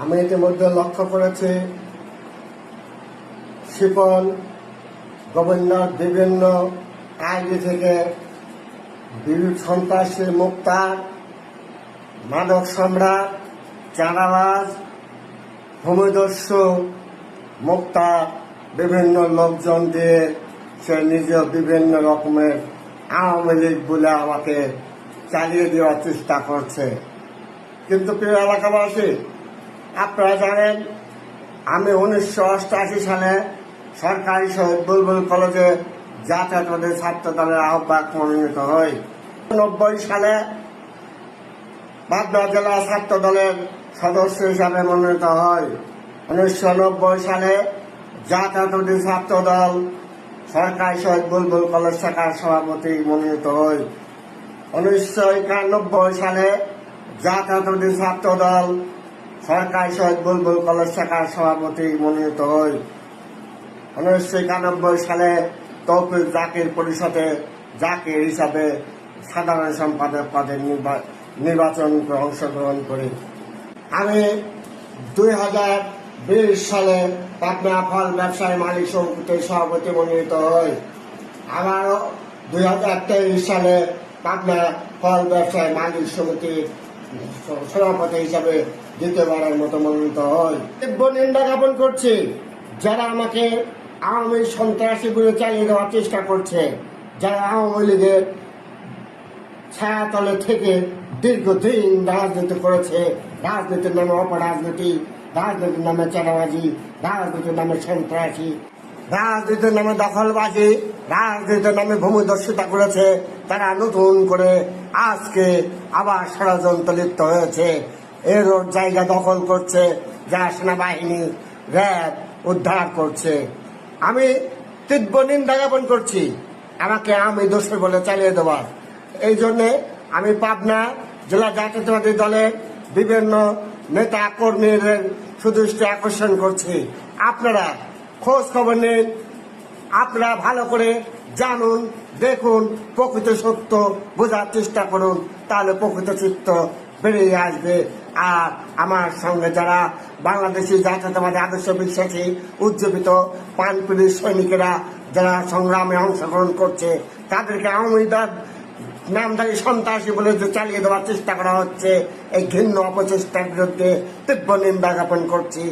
আমি ইতিমধ্যে লক্ষ্য করেছি, শিপন গভর্নর বিভিন্ন আইডি থেকে বিভিন্ন সন্ত্রাসী, মুক্তার, মাদক সম্রাট, চাঁদাবাজ, ভূমিদস্যু মুক্তা বিভিন্ন লোকজন দিয়ে সে নিজে বিভিন্ন রকমের আওয়ামী লীগ বলে আমাকে চালিয়ে দেওয়ার চেষ্টা করছে। কিন্তু প্রিয় এলাকাবাসী? আপনারা জানেন, আমি উনিশশো অষ্টআশি সালে সরকারি শহীদ বুলবুল কলেজে জাতীয়তাবাদী ছাত্র দলের আহ্বায়ক মনোনীত হই। নব্বই সালে পাবনা জেলা ছাত্র দলের সদস্য হিসাবে মনোনীত হয় উনিশশো নব্বই সালে জাতীয়তাবাদী ছাত্র দল সরকারি শহীদ বুলবুল কলেজ শাখার সভাপতি মনোনীত হই। উনিশশো একানব্বই সালে জাতীয়তাবাদী ছাত্র দল সরকারি শহীদ বুলবুল কলেজ শাখার সভাপতি মনোনীত হই। উনিশশো একানব্বই সালে তৌফিক জাকির পরিষদে জাকির হিসাবে সাধারণ সম্পাদক পদে নির্বা- নির্বাচন অংশগ্রহণ করি। আমি দুই হাজার বিশ সালে পাটনা ফল ব্যবসায়ী মালিক সমিতির সভাপতি মনোনীত হই। আমারও দুই হাজার তেইশ সালে পাটনা ফল ব্যবসায়ী মালিক সমিতির সভাপতি হিসাবে দ্বিতীয়বারের মতো মনোনীত হয় তীব্র নিন্দা জ্ঞাপন করছি, যারা আমাকে আওয়ামী সন্ত্রাসী বলে চালিয়ে দেওয়ার চেষ্টা করছে, যারা আওয়ামী লীগের ছায়াতলে থেকে দীর্ঘদিন রাজনীতি করেছে, রাজনীতির নামে অপরাজনীতি, রাজনীতির নামে চাঁদাবাজি, রাজনীতির নামে সন্ত্রাসী রাজনীতির নামে দখলবাজি, রাজনীতির নামে ভূমিদস্যুতা করেছে, তারা নতুন করে আজকে আবার ষড়যন্ত্র লিপ্ত হয়েছে। এর জায়গা দখল করছে, যা সেনাবাহিনী র্যাব উদ্ধার করছে। আমি তীব্র নিন্দা জ্ঞাপন করছি। আমাকে আমি দোষী বলে চালিয়ে দেওয়ার। এই জন্যে আমি পাবনা জেলা জাতীয়তাবাদী দলের বিভিন্ন নেতা কর্মীদের সুদৃষ্টি আকর্ষণ করছি। আপনারা খোঁজ খবর নিন। আপনারা ভালো করে জানুন, দেখুন, প্রকৃত সত্য বোঝার চেষ্টা করুন, তাহলে প্রকৃত চিত্ত বেরিয়ে আসবে। আর আমার সঙ্গে যারা বাংলাদেশি জাতীয়তাবাদী আদর্শ বিশ্বাসী, উজ্জীবিত পানপুলি সৈনিকেরা যারা সংগ্রামে অংশগ্রহণ করছে, তাদেরকে আওয়ামী নামধারী সন্ত্রাসী বলে যে চালিয়ে দেওয়ার চেষ্টা করা হচ্ছে, এই ঘৃণ্য অপচেষ্টার বিরুদ্ধে তীব্র নিন্দা জ্ঞাপন করছি।